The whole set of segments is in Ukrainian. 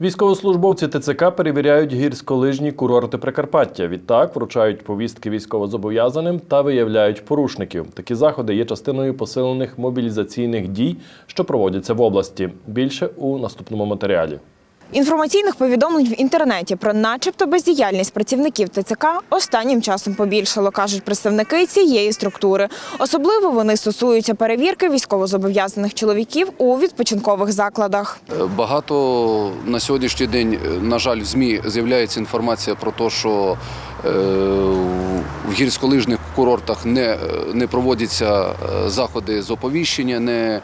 Військовослужбовці ТЦК перевіряють гірськолижні курорти Прикарпаття. Відтак вручають повістки військовозобов'язаним та виявляють порушників. Такі заходи є частиною посилених мобілізаційних дій, що проводяться в області. Більше у наступному матеріалі. Інформаційних повідомлень в інтернеті про начебто бездіяльність працівників ТЦК останнім часом побільшало, кажуть представники цієї структури. Особливо вони стосуються перевірки військовозобов'язаних чоловіків у відпочинкових закладах. Багато на сьогоднішній день, е, на жаль, в ЗМІ з'являється інформація про те, що е, в гірськолижних курортах не, е, не проводяться е, заходи з оповіщення, не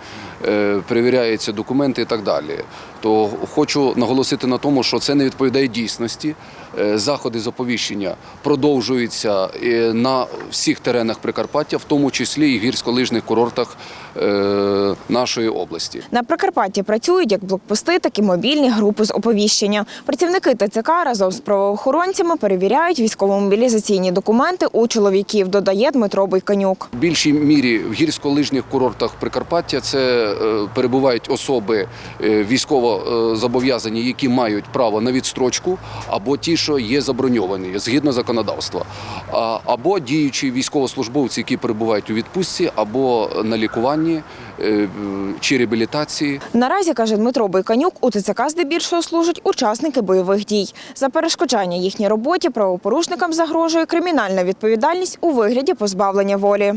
е, перевіряються документи і так далі. То хочу наголосити на тому, що це не відповідає дійсності. Е, Заходи з оповіщення продовжуються е, на всіх теренах Прикарпаття, в тому числі і гірськолижних курортах е, нашої області. На Прикарпатті працюють як блокпости, так і мобільні групи з оповіщення. Працівники ТЦК разом з правоохоронцями перевіряють військово-мобілізаційні документи у чоловіків, додає Дмитро Бойканюк. В більшій мірі в гірськолижних курортах Прикарпаття це перебувають особи військово е, зобов'язані, які мають право на відстрочку, або ті, що є заброньовані згідно законодавства, або діючі військовослужбовці, які перебувають у відпустці, або на лікуванні е, чи реабілітації. Наразі, каже Дмитро Бойканюк, у ТЦК здебільшого служать учасники бойових дій. За перешкоджання їхній роботі правопорушникам загрожує кримінальна відповідальність у вигляді позбавлення волі.